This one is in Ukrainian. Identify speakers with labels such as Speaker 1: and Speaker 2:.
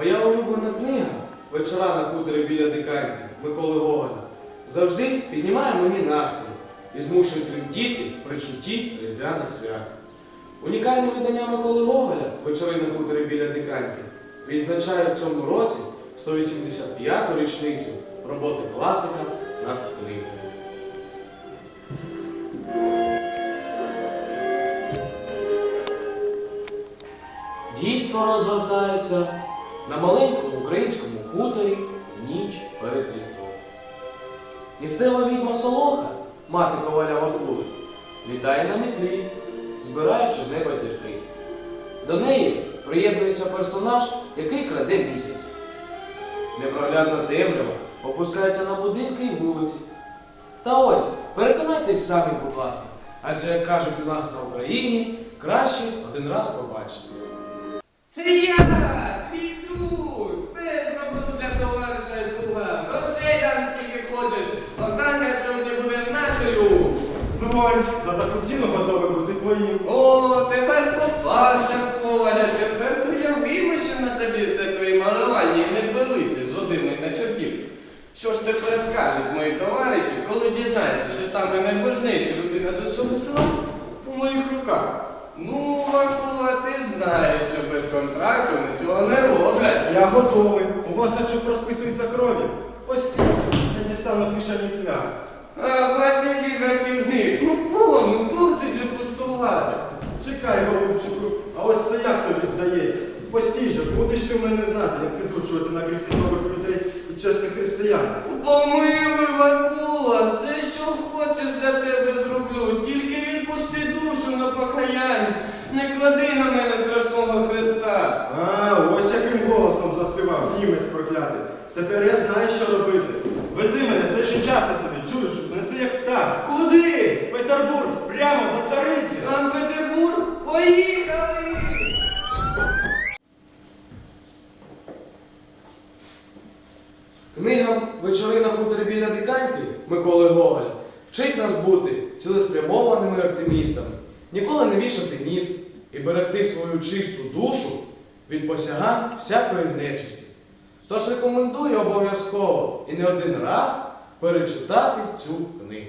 Speaker 1: Моя улюблена книга Вечора на хуторі біля диканьки Миколи Гоголя завжди піднімає мені настрій і змушує тремтіти при чутті різдвяних свят. Унікальне видання Миколи Гоголя Вечори на хуторі біля диканьки відзначає в цьому році 185-ту річницю роботи класика над книгою. Дійство розгортається на маленькому українському хуторі ніч перед Різдвом. Місцева відьма Солоха, мати коваля Вакули, літає на метлі, збираючи з неба зірки. До неї приєднується персонаж, який краде місяць. Непроглядна темрява опускається на будинки і вулиці. Та ось, переконайтесь самі, будь ласка, адже, як кажуть у нас на Україні, краще один раз побачити.
Speaker 2: Це я,
Speaker 3: Зволь, за таку ціну готовий бути твоїм.
Speaker 2: О, тепер попався поваря, тепер то я що на тобі все твої малування і не велиці з годиною на чортів. Що ж тепер скажуть мої товариші, коли дізнаються, що саме найважніша людина з усього села у моїх руках? Ну, Вакула, ти знаєш, що без контракту нічого не роблять.
Speaker 3: Я готовий. У вас чув розписується крові. Постійно, я дістану фішані цвях.
Speaker 2: А бач, який жартівник. Пустувати.
Speaker 3: Чекай, голубчику, а ось це як тобі здається? Постій же, будеш ти в мене знати, як підручувати на гріхи нових людей і чесних християн.
Speaker 2: Помилуй, Вакула, все, що хочеш для тебе зроблю. Тільки відпусти душу на покаяння. Не клади на мене страшного Христа.
Speaker 3: А, ось яким голосом заспівав німець проклятий. Тепер я знаю, що робити. Вези мене, все ще час на собі, чуєш? Неси як птах.
Speaker 1: Книга Вечорина на хуторі біля диканьки Миколи Гоголя вчить нас бути цілеспрямованими оптимістами, ніколи не вішати ніс і берегти свою чисту душу від посягань всякої нечисті. Тож рекомендую обов'язково і не один раз перечитати цю книгу.